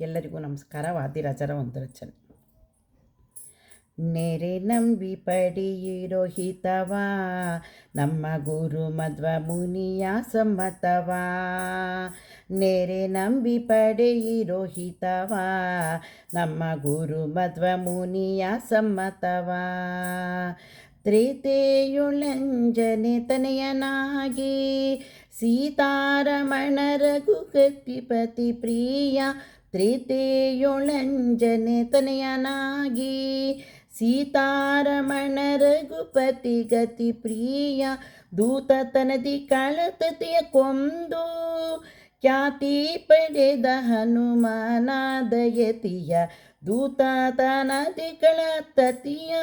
ಎಲ್ಲರಿಗೂ ನಮಸ್ಕಾರ. ವಾದಿರಾಜರ ಒಂದು ರಚನೆ. ನೆರೆ ನಂಬಿ ಪಡೆಯಿರೋ ಹಿತವಾ ನಮ್ಮ ಗುರು ಮಧ್ವ ಮುನಿಯ ಸಮ್ಮತವಾ. ನೆರೆ ನಂಬಿ ಪಡೆಯಿರೋ ಹಿತವಾ ನಮ್ಮ ಗುರು ಮಧ್ವ ಮುನಿಯ ಸಮ್ಮತವಾ. ತ್ರೇತೆಯುಳಂಜನೆ ತನೆಯನಾಗಿ ಸೀತಾರಮಣ ರಘುಗತಿಪತಿ ಪ್ರಿಯ ತ್ರೇತೆಯೊಳಂಜನೆ ತನಯನಾಗಿ ಸೀತಾರಮಣ ರಘುಪತಿ ಗತಿ ಪ್ರಿಯ ದೂತ ತನದಿ ಕಳತತಿಯ ಕೊಂದು ಖ್ಯಾತಿ ಪಡೆದ ಹನುಮಾನಾದಯತಿಯ ದೂತ ತನದಿ ಕಳತತಿಯ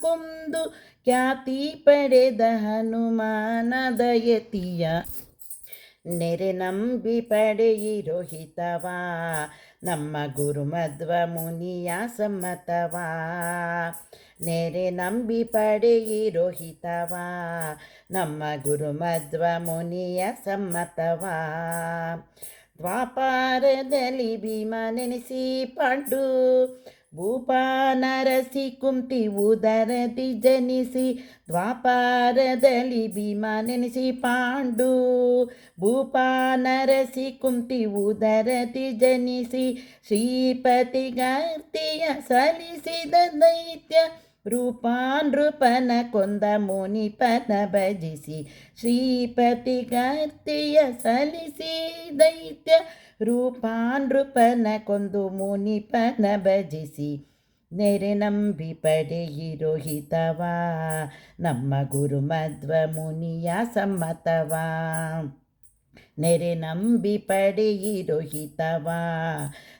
ಕೊಂದು ಖ್ಯಾತಿ ಪಡೆದ ಹನುಮಾನದಯತಿಯ ನೆರೆ ನಂಬಿ ಪಡೆಯಿರೋ ಹಿತವಾ ನಮ್ಮ ಗುರು ಮಧ್ವ ಮುನಿಯ ಸಮ್ಮತವಾ. ನೆರೆ ನಂಬಿ ಪಡೆಯಿರೋ ಹಿತವಾ ನಮ್ಮ ಗುರು ಮಧ್ವ ಮುನಿಯ ಸಮ್ಮತವಾ. ದ್ವಾಪಾರದಲ್ಲಿ ಭೀಮ ನೆನೆಸಿ ಪಡ್ಡು ಭೂಪ ನರಸಿ ಕುಂತಿ ಉದರದಿ ಜನಿಸಿ ದ್ವಾಪಾರದಲ್ಲಿ ಭೀಮ ನೆನೆಸಿ ಪಾಂಡು. ಭೂಪಾನರಸಿ ಕುಂತಿ ಉದರದಿ ಜನಿಸಿ ಶ್ರೀಪತಿಗರ್ತಿಯ ಸಲ್ಲಿಸಿದ ದೈತ್ಯ ರೂಪಾನ್ ರೂಪನ ಕೊಂದ ಮುನಿಪನ ಭಜಿಸಿ ಶ್ರೀಪತಿಗರ್ತಿಯ ಸಲ್ಲಿಸಿ ದೈತ್ಯ ರೂಪಾನ್ ರೂಪನ ಕೊಂದು ಮುನಿಪನ ಭಜಿಸಿ ನೆರೆ ನಂಬಿ ಪಡೆಯಿರೋ ಹಿತವಾ ನಮ್ಮ ಗುರು ಮಧ್ವ ಮುನಿಯ ಸಮ್ಮತವಾ ನೆರೆ ನಂಬಿ ಪಡೆಯಿರೋ ಹಿತವಾ?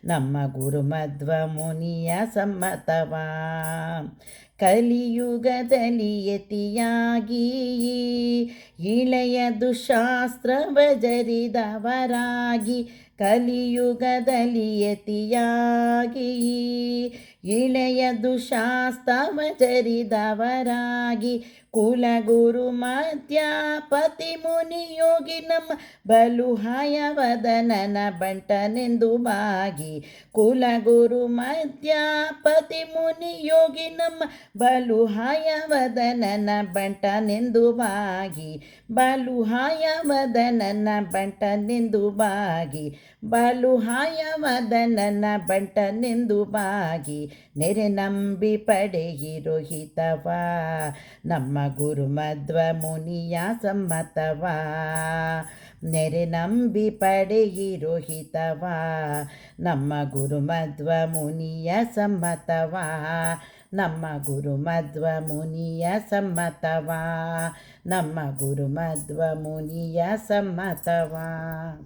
ನಮ್ಮ ಗುರುಮಧ್ವ ಮುನಿಯ ಸಮ್ಮತವಾ? ಕಲಿಯುಗದಲ್ಲಿ ಯತಿಯಾಗಿ ಇಳೆಯ ದುಶಾಸ್ತ್ರವ ಜರಿದವರಾಗಿ ಕಲಿಯುಗದಲ್ಲಿ ಯತಿಯಾಗಿ ಇಳೆಯ ದುಶಾಸ್ತವ ಜರಿದವರಾಗಿ ಕುಲಗುರು ಮಧ್ಯಾಪತಿ ಮುನಿ ಯೋಗಿ ನಮ್ಮ ಬಲುಹಾಯವದನನ ಬಂಟನೆಂದು ಬಾಗಿ ಕುಲಗುರು ಮಧ್ಯಾಪತಿ ಮುನಿ ಯೋಗಿ ನಮ್ಮ ಬಲುಹಾಯವದನನ ಬಂಟನೆಂದು ಬಾಗಿ ಬಲುಹಾಯವದನನ ಬಂಟನೆಂದು ಬಾಗಿ ಬಲುಹಾಯವದನನ ಬಂಟನೆಂದು ಬಾಗಿ ನೆರೆ ನಂಬಿ ಪಡೆಯಿರೋ ಹಿತವಾ ನಮ್ಮ ಗುರು ಮಧ್ವ ಮುನಿಯ ಸಮ್ಮತವಾ ನೆರೆ ನಂಬಿ ಪಡೆಯಿರೋ ನಮ್ಮ ಗುರು ಮಧ್ವ ಮುನಿಯ ಸಮ್ಮತವಾ, ನಮ್ಮ ಗುರು ಮಧ್ವ ಮುನಿಯ ಸಮ್ಮತವಾ, ನಮ್ಮ ಗುರು ಮಧ್ವ ಮುನಿಯ ಸಮ್ಮತವಾ.